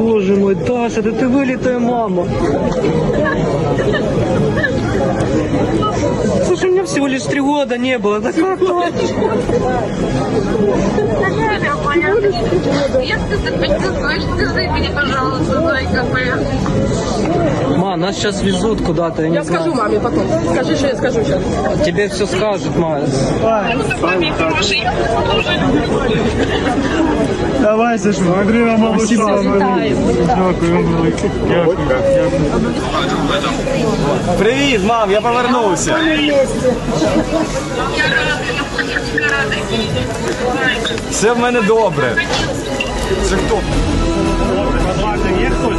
Боже мой, Даша, да ты вылитая мама. Слушай, у меня всего лишь три года не было. Да как так? Ма, нас сейчас везут куда-то, я не Я скажу знаю. маме потом. Скажи, что я скажу сейчас. Тебе все скажут, ма. Маме поможи, я тоже Давай, ж смотри, Малушова. Дякую. Дякую. Привіт, мам, я повернувся. Все в мене добре. Це хто? Є хтось?